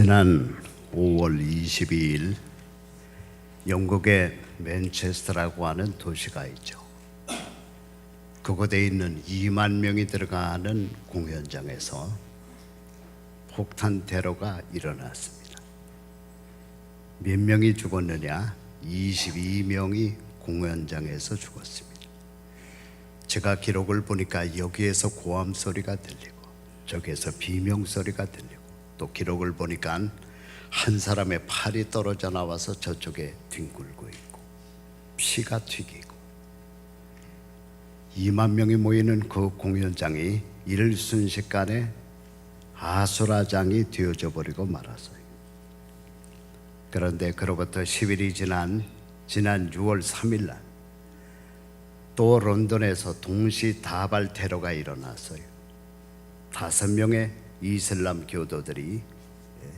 지난 5월 22일 영국의 맨체스터라고 하는 도시가 있죠. 그곳에 있는 2만 명이 들어가는 공연장에서 폭탄 테러가 일어났습니다. 몇 명이 죽었느냐? 22명이 공연장에서 죽었습니다. 제가 기록을 보니까 여기에서 고함 소리가 들리고 저기에서 비명 소리가 들리고 또 기록을 보니까 한 사람의 팔이 떨어져 나와서 저쪽에 뒹굴고 있고 피가 튀기고 2만 명이 모이는 그 공연장이 일순식간에 아수라장이 되어져 버리고 말았어요. 그런데 그로부터 10일이 지난 지난 6월 3일 날 또 런던에서 동시 다발 테러가 일어났어요. 다섯 명의 이슬람 교도들이 예,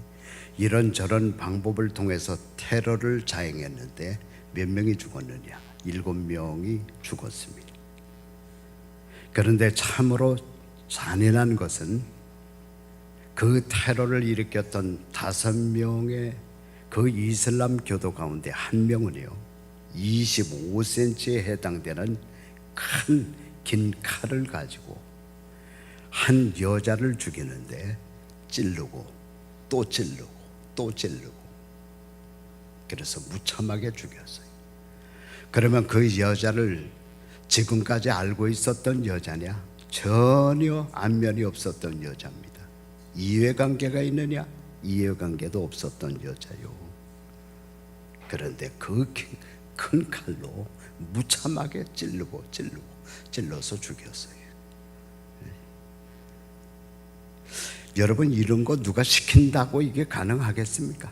이런저런 방법을 통해서 테러를 자행했는데 몇 명이 죽었느냐? 일곱 명이 죽었습니다. 그런데 참으로 잔인한 것은 그 테러를 일으켰던 다섯 명의 그 이슬람 교도 가운데 한 명은요, 25cm에 해당되는 큰 긴 칼을 가지고 한 여자를 죽이는데 찌르고 또 찌르고 또 찌르고 그래서 무참하게 죽였어요. 그러면 그 여자를 지금까지 알고 있었던 여자냐? 전혀 안면이 없었던 여자입니다. 이해관계가 있느냐? 이해관계도 없었던 여자요. 그런데 그 큰 칼로 무참하게 찌르고 찌르고 찔러서 죽였어요. 여러분 이런 거 누가 시킨다고 이게 가능하겠습니까?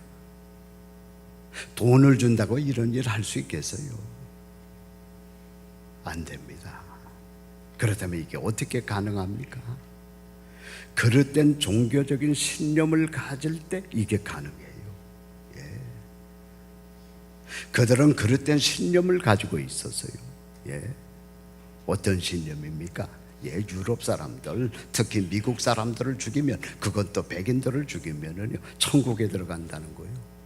돈을 준다고 이런 일 할 수 있겠어요? 안 됩니다. 그렇다면 이게 어떻게 가능합니까? 그릇된 종교적인 신념을 가질 때 이게 가능해요. 예. 그들은 그릇된 신념을 가지고 있었어요. 예. 어떤 신념입니까? 예, 유럽 사람들, 특히 미국 사람들을 죽이면 그건 또 백인들을 죽이면은요 천국에 들어간다는 거예요.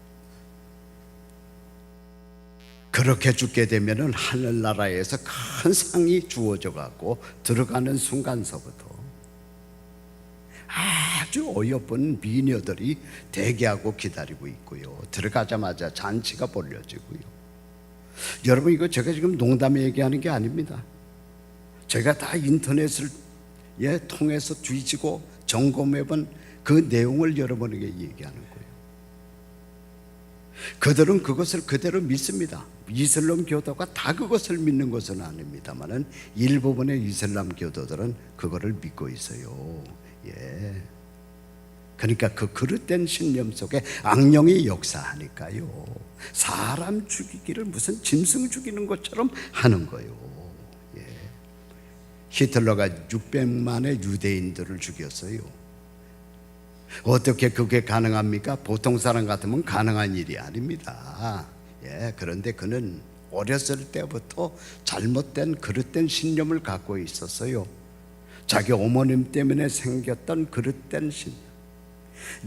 그렇게 죽게 되면은 하늘나라에서 큰 상이 주어져 갖고 들어가는 순간서부터 아주 어여쁜 미녀들이 대기하고 기다리고 있고요. 들어가자마자 잔치가 벌려지고요. 여러분 이거 제가 지금 농담에 얘기하는 게 아닙니다. 제가 다 인터넷을 예, 통해서 뒤지고 점검해본 그 내용을 여러분에게 얘기하는 거예요. 그들은 그것을 그대로 믿습니다. 이슬람 교도가 다 그것을 믿는 것은 아닙니다만은 일부분의 이슬람 교도들은 그거를 믿고 있어요. 예. 그러니까 그 그릇된 신념 속에 악령이 역사하니까요. 사람 죽이기를 무슨 짐승 죽이는 것처럼 하는 거예요. 예. 히틀러가 600만의 유대인들을 죽였어요. 어떻게 그게 가능합니까? 보통 사람 같으면 가능한 일이 아닙니다. 예, 그런데 그는 어렸을 때부터 잘못된 그릇된 신념을 갖고 있었어요. 자기 어머님 때문에 생겼던 그릇된 신념.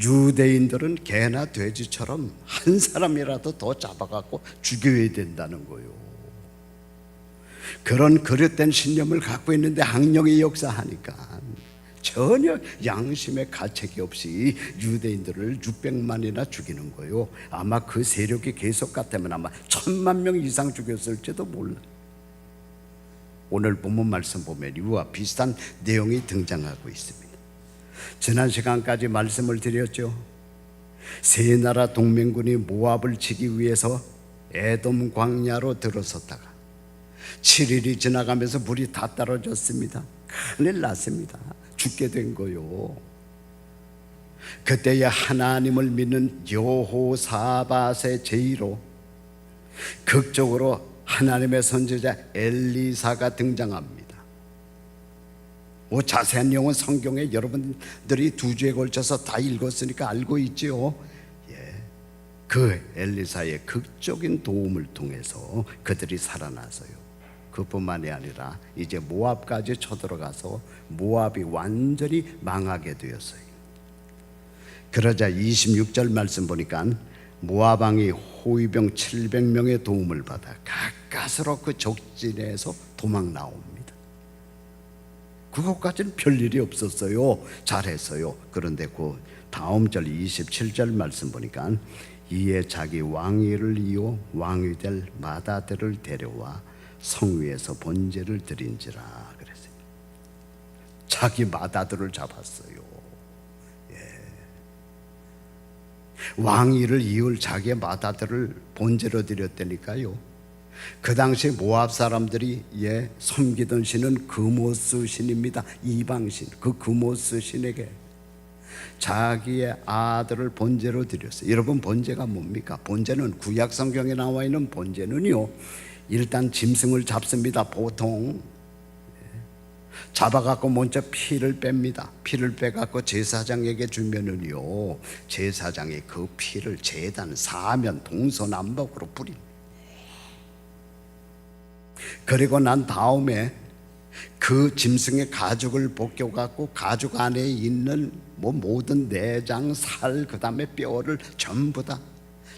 유대인들은 개나 돼지처럼 한 사람이라도 더 잡아갖고 죽여야 된다는 거요. 그런 그릇된 신념을 갖고 있는데 학령이 역사하니까 전혀 양심의 가책이 없이 유대인들을 600만이나 죽이는 거요. 아마 그 세력이 계속 같으면 아마 천만 명 이상 죽였을지도 몰라. 오늘 본문 말씀 보면 이와 비슷한 내용이 등장하고 있습니다. 지난 시간까지 말씀을 드렸죠. 세 나라 동맹군이 모압을 치기 위해서 에돔 광야로 들어섰다가 7일이 지나가면서 물이 다 떨어졌습니다. 큰일 났습니다. 죽게 된 거요. 그때에 하나님을 믿는 여호사밧의 제의로 극적으로 하나님의 선지자 엘리사가 등장합니다. 뭐 자세한 내용은 성경에 여러분들이 두 주에 걸쳐서 다 읽었으니까 알고 있지요. 예. 그 엘리사의 극적인 도움을 통해서 그들이 살아나서요. 그뿐만이 아니라 이제 모압까지 쳐들어가서 모압이 완전히 망하게 되었어요. 그러자 26절 말씀 보니까 모압 왕이 호위병 700명의 도움을 받아 가까스로 그 적진에서 도망 나옵니다. 그것까지는 별일이 없었어요. 잘했어요. 그런데 그 다음 절 27절 말씀 보니까 이에 자기 왕위를 이어 왕이 될 마다들을 데려와 성 위에서 번제를 드린지라 그랬어요. 자기 마다들을 잡았어요. 왕위를 이을 자기의 마다들을 본제로 드렸다니까요. 그 당시 모압 사람들이 예 섬기던 신은 그모스 신입니다. 이방 신 그 그모스 신에게 자기의 아들을 본제로 드렸어요. 여러분 본제가 뭡니까? 본제는 구약 성경에 나와 있는 본제는요. 일단 짐승을 잡습니다. 보통 잡아갖고 먼저 피를 뺍니다. 피를 빼갖고 제사장에게 주면은요, 제사장이 그 피를 제단 사면 동서남북으로 뿌립니다. 그리고 난 다음에 그 짐승의 가죽을 벗겨갖고 가죽 안에 있는 뭐 모든 내장, 살, 그 다음에 뼈를 전부 다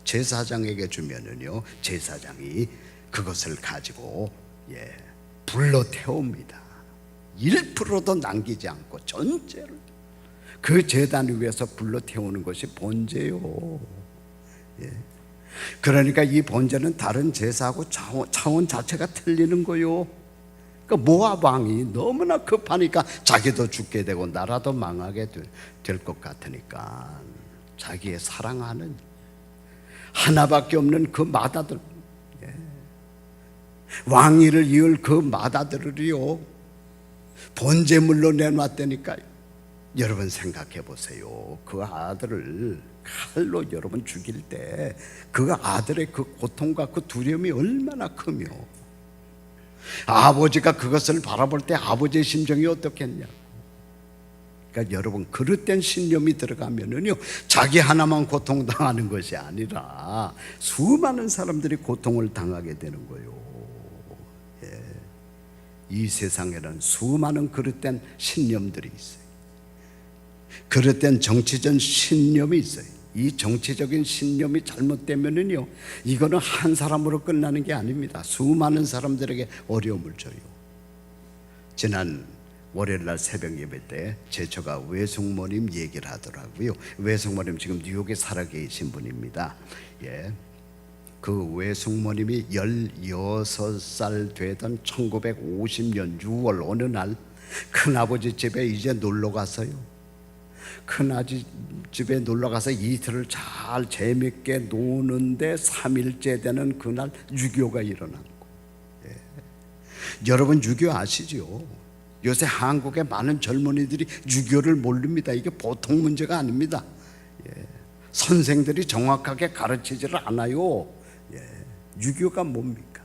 제사장에게 주면은요, 제사장이 그것을 가지고 예 불러 태웁니다. 1%도 남기지 않고 전체를 그 재단 위에서 불러 태우는 것이 번제요. 예. 그러니까 이 번제는 다른 제사하고 차원, 차원 자체가 틀리는 거요. 그러니까 모압 왕이 너무나 급하니까 자기도 죽게 되고 나라도 망하게 될 것 같으니까 자기의 사랑하는 하나밖에 없는 그 마다들 예. 왕위를 이을 그 마다들을요 번제물로 내놨다니까요. 여러분 생각해 보세요. 그 아들을 칼로 여러분 죽일 때 그 아들의 그 고통과 그 두려움이 얼마나 크며 아버지가 그것을 바라볼 때 아버지의 심정이 어떻겠냐고. 그러니까 여러분 그릇된 신념이 들어가면은요 자기 하나만 고통 당하는 것이 아니라 수많은 사람들이 고통을 당하게 되는 거예요. 이 세상에는 수많은 그릇된 신념들이 있어요. 그릇된 정치적 신념이 있어요. 이 정치적인 신념이 잘못되면은요, 이거는 한 사람으로 끝나는 게 아닙니다. 수많은 사람들에게 어려움을 줘요. 지난 월요일 날 새벽 예배 때 제처가 외숙모님 얘기를 하더라고요. 외숙모님 지금 뉴욕에 살아 계신 분입니다. 예. 그 외숙모님이 16살 되던 1950년 6월 어느 날 큰아버지 집에 이제 놀러 갔어요. 큰아버지 집에 놀러 가서 이틀을 잘 재밌게 노는데 3일째 되는 그날 유교가 일어난 거. 예. 여러분 유교 아시죠? 요새 한국의 많은 젊은이들이 유교를 모릅니다. 이게 보통 문제가 아닙니다. 예. 선생들이 정확하게 가르치지를 않아요. 유교가 뭡니까?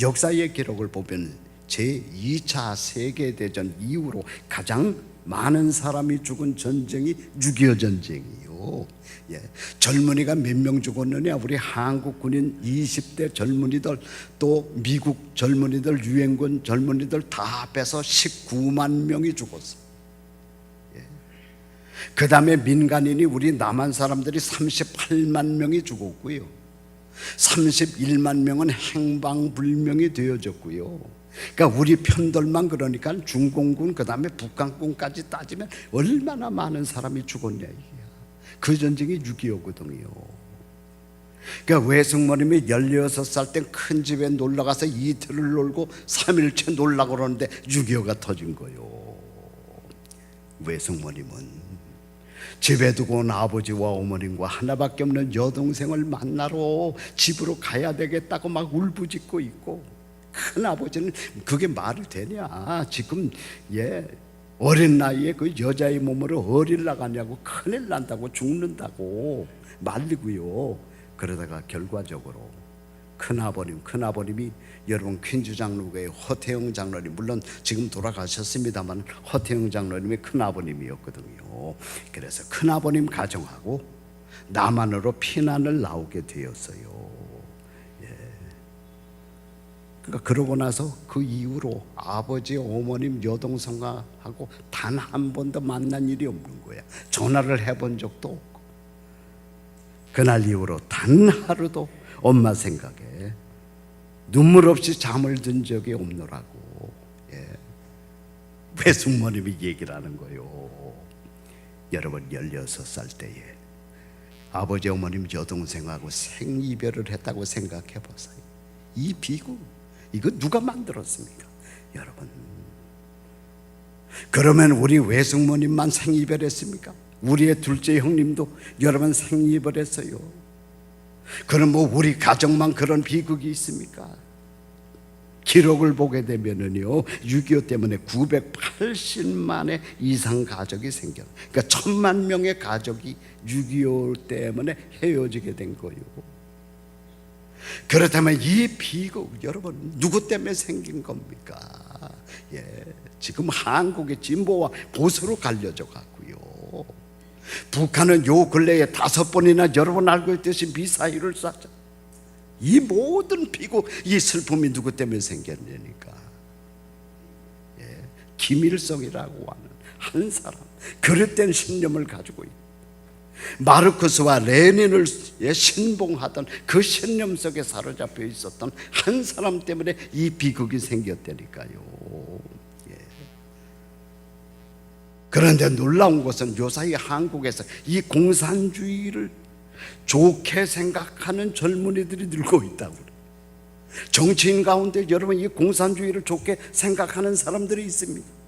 역사의 기록을 보면 제2차 세계대전 이후로 가장 많은 사람이 죽은 전쟁이 6.25 전쟁이요. 예. 젊은이가 몇 명 죽었느냐? 우리 한국 군인 20대 젊은이들 또 미국 젊은이들 유엔군 젊은이들 다 빼서 19만 명이 죽었어. 예. 그 다음에 민간인이 우리 남한 사람들이 38만 명이 죽었고요. 31만 명은 행방불명이 되어졌고요. 그러니까 우리 편들만 그러니까 중공군 그다음에 북한군까지 따지면 얼마나 많은 사람이 죽었냐 이게야. 그 전쟁이 6.25거든요. 그러니까 외숙모님이 16살 때큰 집에 놀러 가서 이틀을 놀고 3일째 놀라 그러는데 6.25가 터진 거요. 외숙모님은 집에 두고 온 아버지와 어머님과 하나밖에 없는 여동생을 만나러 집으로 가야 되겠다고 막 울부짖고 있고 큰 아버지는 그게 말이 되냐 지금 예 어린 나이에 그 여자의 몸으로 어릴 나가냐고 큰일 난다고 죽는다고 말리고요 그러다가 결과적으로 큰아버님, 큰아버님이 여러분 퀸즈 장로교의 허태영 장로님 물론 지금 돌아가셨습니다만 허태영 장로님의 큰아버님이었거든요. 그래서 큰아버님 가정하고 남한으로 피난을 나오게 되었어요. 예. 그러니까 그러고 나서 그 이후로 아버지, 어머님, 여동생하고 단 한 번도 만난 일이 없는 거야. 전화를 해본 적도 없고. 그날 이후로 단 하루도 엄마 생각에 눈물 없이 잠을 든 적이 없노라고 예. 외숙모님이 얘기를 하는 거요. 여러분 16살 때에 아버지 어머님 여동생하고 생이별을 했다고 생각해 보세요. 이 비구 이거 누가 만들었습니까? 여러분 그러면 우리 외숙모님만 생이별했습니까? 우리의 둘째 형님도 여러분 생이별했어요. 그럼 뭐 우리 가정만 그런 비극이 있습니까? 기록을 보게 되면은요, 6.25 때문에 980만의 이상 가족이 생겨. 그러니까 천만 명의 가족이 6.25 때문에 헤어지게 된 거예요. 그렇다면 이 비극, 여러분, 누구 때문에 생긴 겁니까? 예. 지금 한국의 진보와 보수로 갈려져 갔고요. 북한은 요 근래에 다섯 번이나 여러분 알고 있듯이 미사일을 쐈죠. 이 모든 비극, 이 슬픔이 누구 때문에 생겼냐니까. 예. 김일성이라고 하는 한 사람, 그릇된 신념을 가지고 있다. 마르크스와 레닌을 예, 신봉하던 그 신념 속에 사로잡혀 있었던 한 사람 때문에 이 비극이 생겼다니까요. 예. 그런데 놀라운 것은 요사이 한국에서 이 공산주의를 좋게 생각하는 젊은이들이 늘고 있다고 그래요. 정치인 가운데 여러분 이 공산주의를 좋게 생각하는 사람들이 있습니다.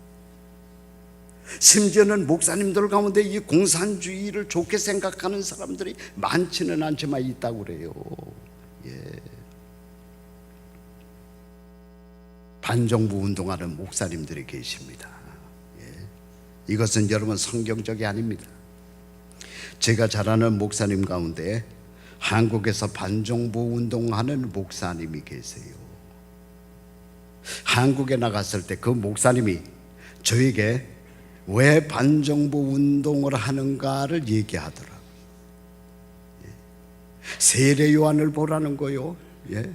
심지어는 목사님들 가운데 이 공산주의를 좋게 생각하는 사람들이 많지는 않지만 있다고 그래요. 예. 반정부 운동하는 목사님들이 계십니다. 예. 이것은 여러분 성경적이 아닙니다. 제가 잘 아는 목사님 가운데 한국에서 반정부 운동하는 목사님이 계세요. 한국에 나갔을 때 그 목사님이 저에게 왜 반정부 운동을 하는가를 얘기하더라고요. 예. 세례 요한을 보라는 거요. 예.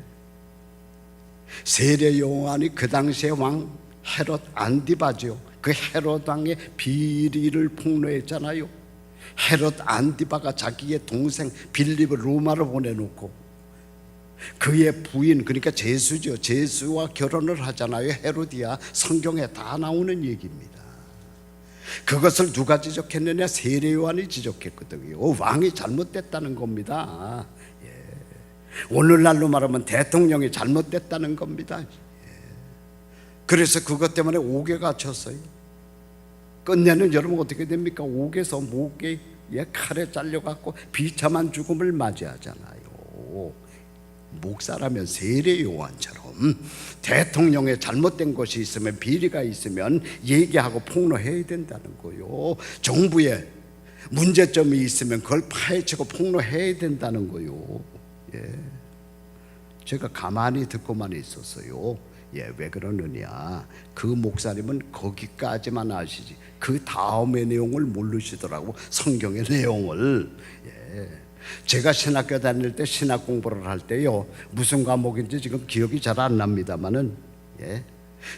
세례 요한이 그 당시에 왕 헤롯 안디바죠. 그 헤롯 왕의 비리를 폭로했잖아요. 헤롯 안디바가 자기의 동생 빌립을 로마로 보내놓고 그의 부인 그러니까 제수죠. 제수와 결혼을 하잖아요. 헤로디아 성경에 다 나오는 얘기입니다. 그것을 누가 지적했느냐? 세례 요한이 지적했거든요. 왕이 잘못됐다는 겁니다. 예. 오늘날로 말하면 대통령이 잘못됐다는 겁니다. 예. 그래서 그것 때문에 옥에가 쳤어요. 끝내는 여러분 어떻게 됩니까? 옥에서 목에 예, 칼에 잘려갖고 비참한 죽음을 맞이하잖아요. 목사라면 세례 요한처럼 대통령의 잘못된 것이 있으면 비리가 있으면 얘기하고 폭로해야 된다는 거요. 정부에 문제점이 있으면 그걸 파헤치고 폭로해야 된다는 거요. 예. 제가 가만히 듣고만 있었어요. 예, 왜 그러느냐? 그 목사님은 거기까지만 아시지. 그 다음의 내용을 모르시더라고. 성경의 내용을. 예. 제가 신학교 다닐 때 신학 공부를 할 때요. 무슨 과목인지 지금 기억이 잘 안 납니다만은 예.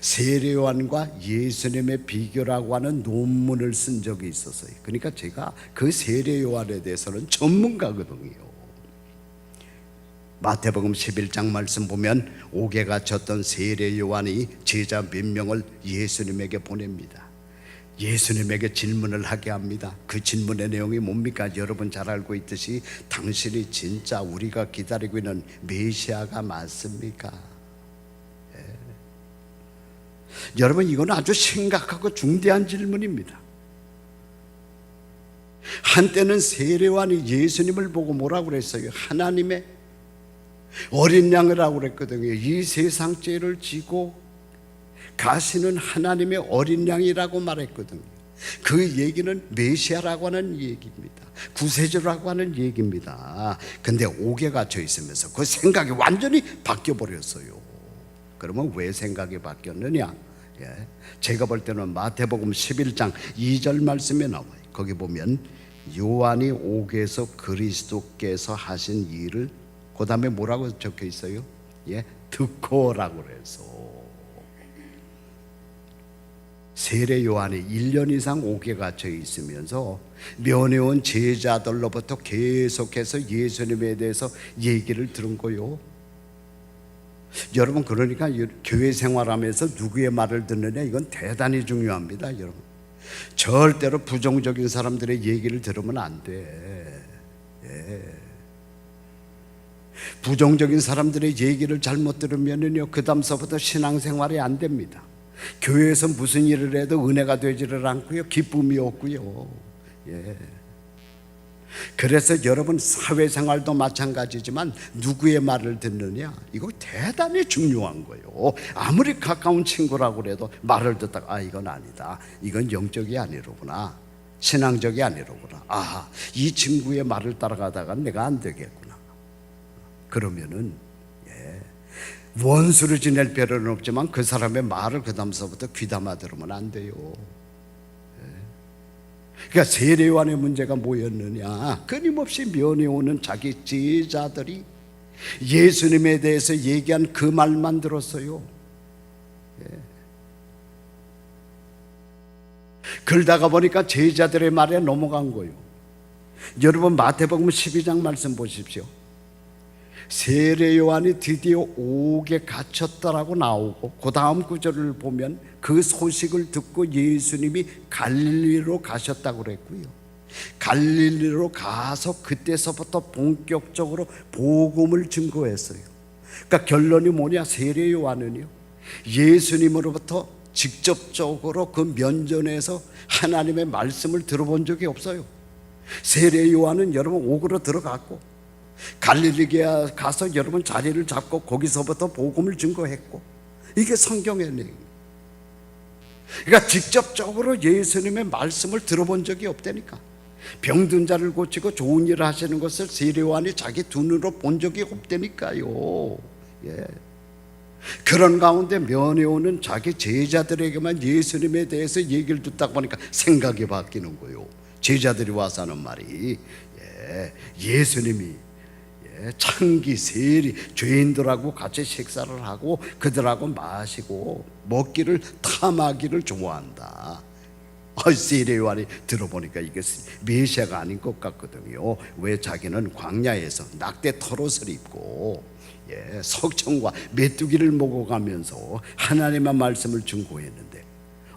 세례요한과 예수님의 비교라고 하는 논문을 쓴 적이 있었어요. 그러니까 제가 그 세례요한에 대해서는 전문가거든요. 마태복음 11장 말씀 보면 옥에 갇혔던 세례 요한이 제자 몇 명을 예수님에게 보냅니다. 예수님에게 질문을 하게 합니다. 그 질문의 내용이 뭡니까? 여러분 잘 알고 있듯이 당신이 진짜 우리가 기다리고 있는 메시아가 맞습니까? 예. 여러분 이건 아주 심각하고 중대한 질문입니다. 한때는 세례관이 예수님을 보고 뭐라고 그랬어요? 하나님의 어린 양이라고 그랬거든요. 이 세상 죄를 지고 가시는 하나님의 어린 양이라고 말했거든요. 그 얘기는 메시아라고 하는 얘기입니다. 구세주라고 하는 얘기입니다. 근데 옥에 갇혀 있으면서 그 생각이 완전히 바뀌어 버렸어요. 그러면 왜 생각이 바뀌었느냐? 예. 제가 볼 때는 마태복음 11장 2절 말씀에 나와요. 거기 보면 요한이 옥에서 그리스도께서 하신 일을 그 다음에 뭐라고 적혀 있어요? 예, 듣고라고 그래서 세례 요한이 1년 이상 옥에 갇혀 있으면서 면회온 제자들로부터 계속해서 예수님에 대해서 얘기를 들은 거요. 여러분 그러니까 이 교회 생활하면서 누구의 말을 듣느냐 이건 대단히 중요합니다, 여러분. 절대로 부정적인 사람들의 얘기를 들으면 안 돼. 예. 부정적인 사람들의 얘기를 잘못 들으면은요 그 다음서부터 신앙생활이 안 됩니다. 교회에서 무슨 일을 해도 은혜가 되지를 않고요 기쁨이 없고요. 예. 그래서 여러분 사회생활도 마찬가지지만 누구의 말을 듣느냐 이거 대단히 중요한 거예요. 아무리 가까운 친구라고 그래도 말을 듣다가 아 이건 아니다. 이건 영적이 아니로구나. 신앙적이 아니로구나. 아 이 친구의 말을 따라가다가 내가 안 되겠구나. 그러면은 예, 원수를 지낼 필요는 없지만 그 사람의 말을 그 다음서부터 귀담아 들으면 안 돼요. 그러니까 세례요한의 문제가 뭐였느냐? 끊임없이 면회 오는 자기 제자들이 예수님에 대해서 얘기한 그 말만 들었어요. 예. 그러다가 보니까 제자들의 말에 넘어간 거예요. 여러분 마태복음 12장 말씀 보십시오. 세례 요한이 드디어 옥에 갇혔다라고 나오고 그 다음 구절을 보면 그 소식을 듣고 예수님이 갈릴리로 가셨다고 그랬고요. 갈릴리로 가서 그때서부터 본격적으로 복음을 증거했어요. 그러니까 결론이 뭐냐? 세례 요한은요. 예수님으로부터 직접적으로 그 면전에서 하나님의 말씀을 들어본 적이 없어요. 세례 요한은 여러분 옥으로 들어갔고 갈릴리에 가서 여러분 자리를 잡고 거기서부터 복음을 증거했고 이게 성경의 내용. 그러니까 직접적으로 예수님의 말씀을 들어본 적이 없다니까. 병든 자를 고치고 좋은 일을 하시는 것을 세례요한이 자기 두 눈으로 본 적이 없다니까요. 예. 그런 가운데 면회 오는 자기 제자들에게만 예수님에 대해서 얘기를 듣다 보니까 생각이 바뀌는 거예요. 제자들이 와서 하는 말이 예, 예수님이 예, 창기 세리 죄인들하고 같이 식사를 하고 그들하고 마시고 먹기를 탐하기를 좋아한다. 아, 세례 요한이 들어보니까 이게 메시아가 아닌 것 같거든요. 왜 자기는 광야에서 낙대 털옷을 입고 예, 석청과 메뚜기를 먹어가면서 하나님의 말씀을 증거했는데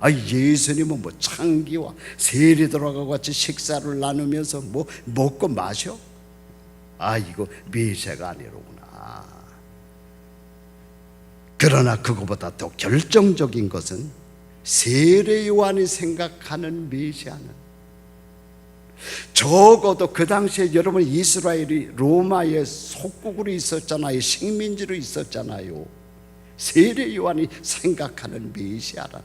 아 예수님은 뭐 창기와 세리들하고 같이 식사를 나누면서 뭐 먹고 마셔? 아 이거 메시아가 아니로구나. 그러나 그거보다 더 결정적인 것은 세례 요한이 생각하는 메시아는 적어도 그 당시에 여러분 이스라엘이 로마의 속국으로 있었잖아요. 식민지로 있었잖아요. 세례 요한이 생각하는 메시아라.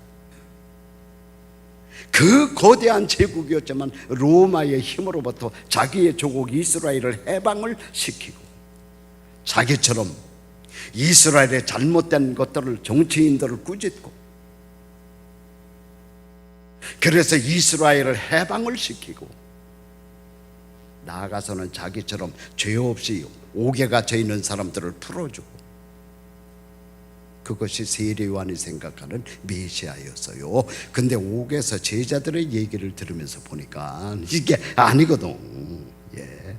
그 거대한 제국이었지만 로마의 힘으로부터 자기의 조국 이스라엘을 해방을 시키고 자기처럼 이스라엘의 잘못된 것들을 정치인들을 꾸짖고 그래서 이스라엘을 해방을 시키고 나아가서는 자기처럼 죄 없이 옥에 갇혀 있는 사람들을 풀어주고 그것이 세례요한이 생각하는 메시아였어요. 근데 옥에서 제자들의 얘기를 들으면서 보니까 이게 아니거든. 예.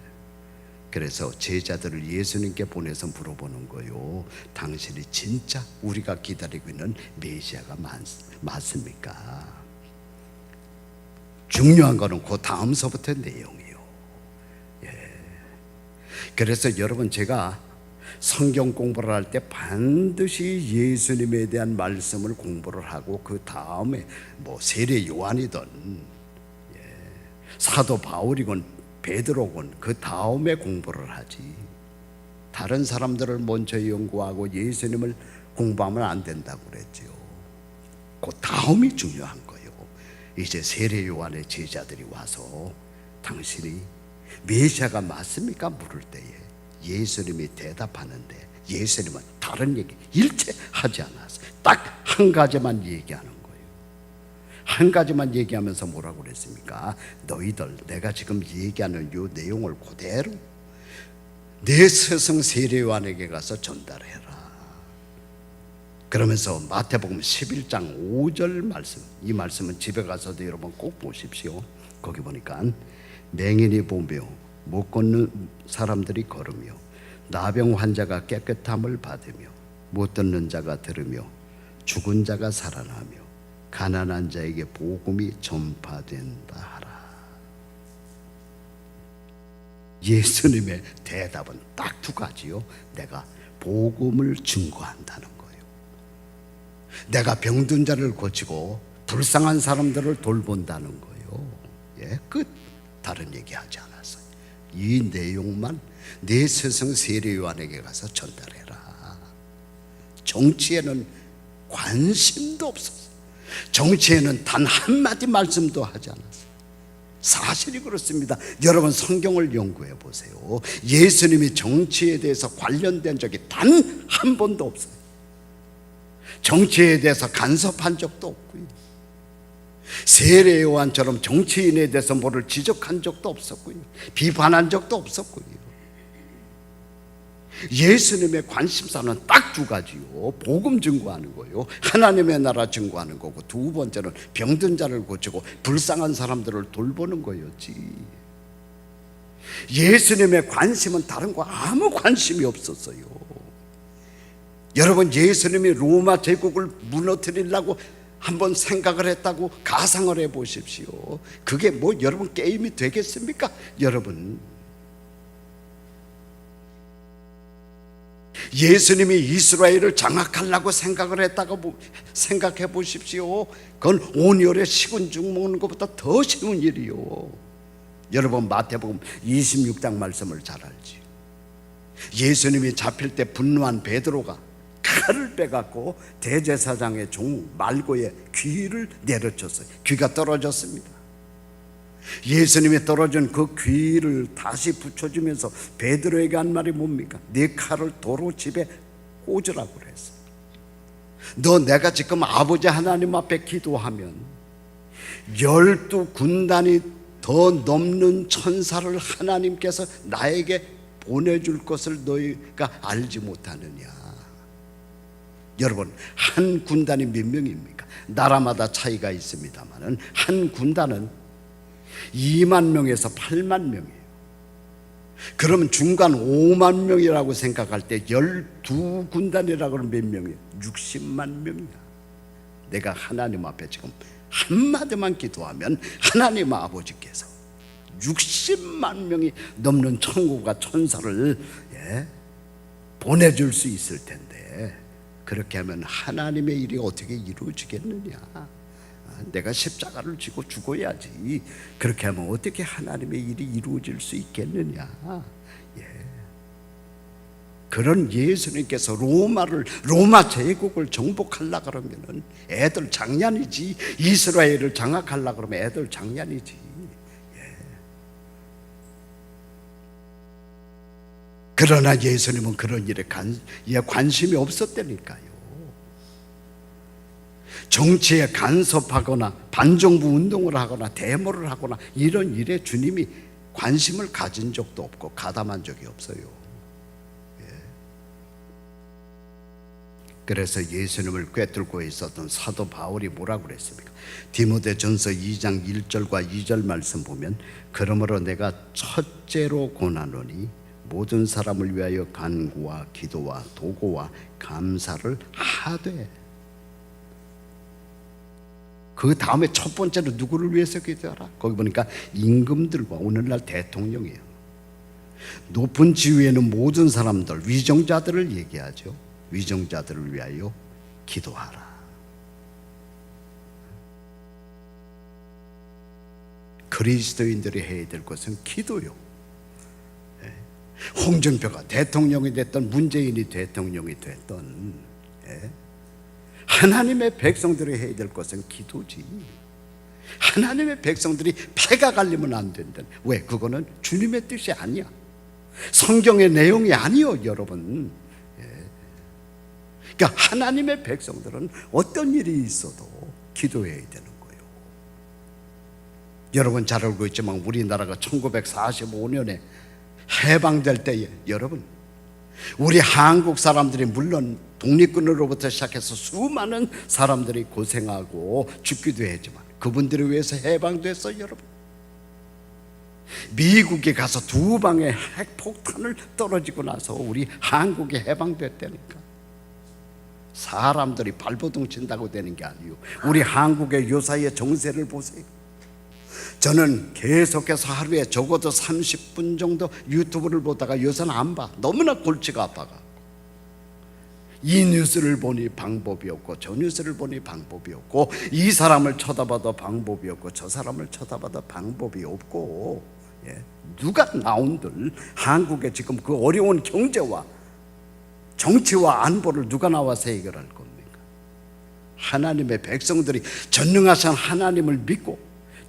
그래서 제자들을 예수님께 보내서 물어보는 거요. 당신이 진짜 우리가 기다리고 있는 메시아가 맞, 맞습니까? 중요한 거는 그 다음서부터 내용이요. 예. 그래서 여러분 제가 성경 공부를 할 때 반드시 예수님에 대한 말씀을 공부를 하고 그 다음에 뭐 세례 요한이든 예, 사도 바울이건 베드로건 그 다음에 공부를 하지. 다른 사람들을 먼저 연구하고 예수님을 공부하면 안 된다고 그랬지요. 그 다음이 중요한 거예요. 이제 세례 요한의 제자들이 와서 당신이 메시아가 맞습니까? 물을 때에 예수님이 대답하는데 예수님은 다른 얘기 일체 하지 않았어요. 딱 한 가지만 얘기하는 거예요. 한 가지만 얘기하면서 뭐라고 그랬습니까? 너희들 내가 지금 얘기하는 이 내용을 그대로 내 스승 세례요한에게 가서 전달해라. 그러면서 마태복음 11장 5절 말씀 이 말씀은 집에 가서도 여러분 꼭 보십시오. 거기 보니까 맹인이 보며 못 걷는 사람들이 걸으며 나병 환자가 깨끗함을 받으며 못 듣는 자가 들으며 죽은 자가 살아나며 가난한 자에게 복음이 전파된다 하라. 예수님의 대답은 딱 두 가지요. 내가 복음을 증거한다는 거예요. 내가 병든 자를 고치고 불쌍한 사람들을 돌본다는 거예요. 예, 끝. 다른 얘기하지 않았어요. 이 내용만 내 스승 세례요한에게 가서 전달해라. 정치에는 관심도 없었어요. 정치에는 단 한마디 말씀도 하지 않았어요. 사실이 그렇습니다. 여러분 성경을 연구해 보세요. 예수님이 정치에 대해서 관련된 적이 단 한 번도 없어요. 정치에 대해서 간섭한 적도 없고요. 세례 요한처럼 정치인에 대해서 뭐를 지적한 적도 없었고요. 비판한 적도 없었고요. 예수님의 관심사는 딱 두 가지요. 복음 증거하는 거요. 하나님의 나라 증거하는 거고 두 번째는 병든 자를 고치고 불쌍한 사람들을 돌보는 거였지. 예수님의 관심은 다른 거 아무 관심이 없었어요. 여러분 예수님이 로마 제국을 무너뜨리려고 한번 생각을 했다고 가상을 해 보십시오. 그게 뭐 여러분 게임이 되겠습니까? 여러분 예수님이 이스라엘을 장악하려고 생각을 했다고 생각해 보십시오. 그건 온열에 식은 죽 먹는 것보다 더 쉬운 일이요. 여러분 마태복음 26장 말씀을 잘 알지. 예수님이 잡힐 때 분노한 베드로가 칼을 빼갖고 대제사장의 종 말고의 귀를 내려쳤어요. 귀가 떨어졌습니다. 예수님이 떨어진 그 귀를 다시 붙여주면서 베드로에게 한 말이 뭡니까? 네 칼을 도로 집에 꽂으라고 그랬어. 너 내가 지금 아버지 하나님 앞에 기도하면 열두 군단이 더 넘는 천사를 하나님께서 나에게 보내줄 것을 너희가 알지 못하느냐. 여러분 한 군단이 몇 명입니까? 나라마다 차이가 있습니다만은 한 군단은 2만 명에서 8만 명이에요. 그러면 중간 5만 명이라고 생각할 때 12군단이라고 하면 몇 명이에요? 60만 명이야. 내가 하나님 앞에 지금 한마디만 기도하면 하나님 아버지께서 60만 명이 넘는 천국과 천사를 예, 보내줄 수 있을 텐데 그렇게 하면 하나님의 일이 어떻게 이루어지겠느냐? 내가 십자가를 지고 죽어야지. 그렇게 하면 어떻게 하나님의 일이 이루어질 수 있겠느냐? 예. 그런 예수님께서 로마를 로마 제국을 정복하려 그러면은 애들 장난이지. 이스라엘을 장악하려 그러면 애들 장난이지. 예. 그러나 예수님은 그런 일에 관, 예, 관심이 없었다니까요. 정치에 간섭하거나 반정부 운동을 하거나 데모를 하거나 이런 일에 주님이 관심을 가진 적도 없고 가담한 적이 없어요. 예. 그래서 예수님을 꿰뚫고 있었던 사도 바울이 뭐라고 그랬습니까? 디모데전서 2장 1절과 2절 말씀 보면 그러므로 내가 첫째로 고나노니 모든 사람을 위하여 간구와 기도와 도고와 감사를 하되 그 다음에 첫 번째로 누구를 위해서 기도하라? 거기 보니까 임금들과 오늘날 대통령이에요. 높은 지위에는 모든 사람들, 위정자들을 얘기하죠. 위정자들을 위하여 기도하라. 그리스도인들이 해야 될 것은 기도요. 예. 홍준표가 대통령이 됐던 문재인이 대통령이 됐던 예. 하나님의 백성들이 해야 될 것은 기도지. 하나님의 백성들이 패가 갈리면 안 된다. 왜? 그거는 주님의 뜻이 아니야. 성경의 내용이 아니요, 여러분. 예. 그러니까 하나님의 백성들은 어떤 일이 있어도 기도해야 되는 거예요. 여러분 잘 알고 있지만 우리나라가 1945년에 해방될 때에 여러분 우리 한국 사람들이 물론 독립군으로부터 시작해서 수많은 사람들이 고생하고 죽기도 했지만 그분들을 위해서 해방됐어요, 여러분. 미국에 가서 두 방의 핵폭탄을 떨어지고 나서 우리 한국이 해방됐다니까. 사람들이 발버둥 친다고 되는 게 아니요. 우리 한국의 요사이의 정세를 보세요. 저는 계속해서 하루에 적어도 30분 정도 유튜브를 보다가 요새는 안 봐. 너무나 골치가 아파가. 이 뉴스를 보니 방법이 없고 저 뉴스를 보니 방법이 없고 이 사람을 쳐다봐도 방법이 없고 저 사람을 쳐다봐도 방법이 없고 예. 누가 나온들 한국의 지금 그 어려운 경제와 정치와 안보를 누가 나와서 해결할 겁니까? 하나님의 백성들이 전능하신 하나님을 믿고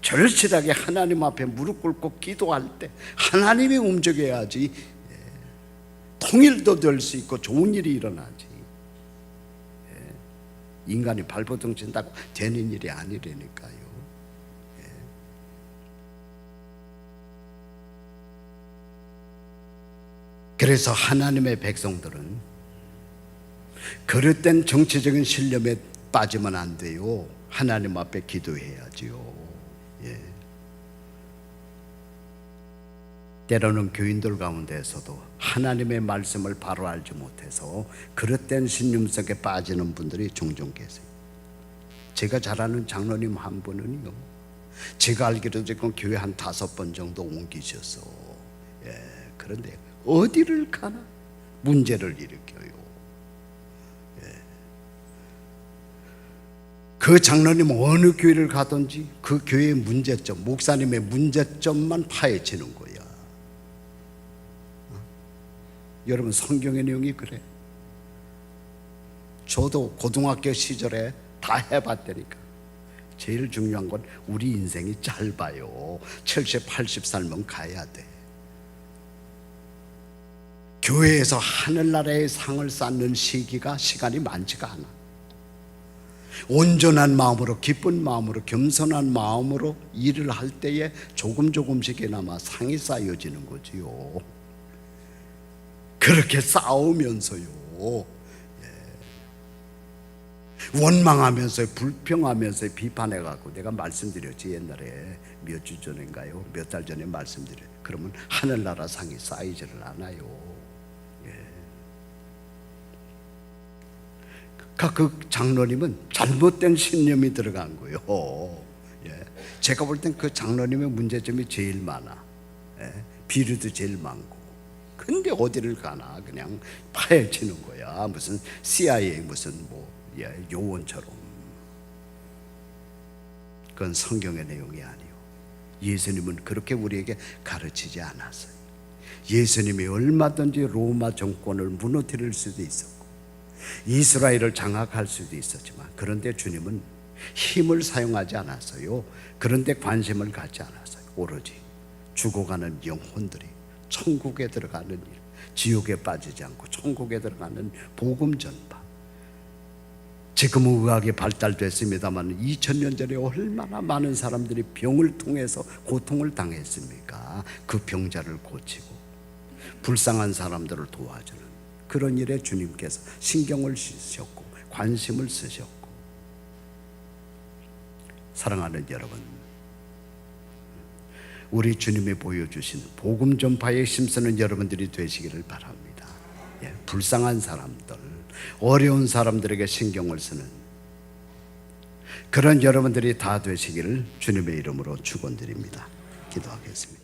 절실하게 하나님 앞에 무릎 꿇고 기도할 때 하나님이 움직여야지 예, 통일도 될 수 있고 좋은 일이 일어나지 예, 인간이 발버둥 친다고 되는 일이 아니라니까요 예. 그래서 하나님의 백성들은 그릇된 정치적인 신념에 빠지면 안 돼요. 하나님 앞에 기도해야지요. 때로는 교인들 가운데서도 하나님의 말씀을 바로 알지 못해서 그릇된 신념 속에 빠지는 분들이 종종 계세요. 제가 잘 아는 장로님 한 분은요. 제가 알기로 지금 교회 한 다섯 번 정도 옮기셔서 예. 그런데 어디를 가나 문제를 일으켜요. 그 장로님 어느 교회를 가든지 그 교회의 문제점, 목사님의 문제점만 파헤치는. 어? 여러분 성경의 내용이 그래. 저도 고등학교 시절에 다 해봤다니까. 제일 중요한 건 우리 인생이 짧아요. 70, 80 살면 가야 돼. 교회에서 하늘나라의 상을 쌓는 시기가 시간이 많지가 않아. 온전한 마음으로 기쁜 마음으로 겸손한 마음으로 일을 할 때에 조금 조금씩이나마 상이 쌓여지는 거지요. 그렇게 싸우면서요. 예. 원망하면서 불평하면서 비판해 갖고 내가 말씀드렸지 옛날에 몇 주 전인가요? 몇 달 전에 말씀드려. 그러면 하늘나라 상이 쌓이지를 않아요. 그 장로님은 잘못된 신념이 들어간 거예요. 예. 제가 볼 땐 그 장로님의 문제점이 제일 많아. 예. 비리도 제일 많고. 근데 어디를 가나 그냥 파헤치는 거야. 무슨 CIA 무슨 뭐 예, 요원처럼. 그건 성경의 내용이 아니요. 예수님은 그렇게 우리에게 가르치지 않았어요. 예수님이 얼마든지 로마 정권을 무너뜨릴 수도 있었고 이스라엘을 장악할 수도 있었지만 그런데 주님은 힘을 사용하지 않았어요. 그런데 관심을 갖지 않았어요. 오로지 죽어가는 영혼들이 천국에 들어가는 일, 지옥에 빠지지 않고 천국에 들어가는 복음 전파. 지금은 의학이 발달됐습니다만 2000년 전에 얼마나 많은 사람들이 병을 통해서 고통을 당했습니까? 그 병자를 고치고 불쌍한 사람들을 도와주는 그런 일에 주님께서 신경을 쓰셨고 관심을 쓰셨고 사랑하는 여러분 우리 주님이 보여주신 복음 전파에 힘쓰는 여러분들이 되시기를 바랍니다. 예, 불쌍한 사람들, 어려운 사람들에게 신경을 쓰는 그런 여러분들이 다 되시기를 주님의 이름으로 축원드립니다. 기도하겠습니다.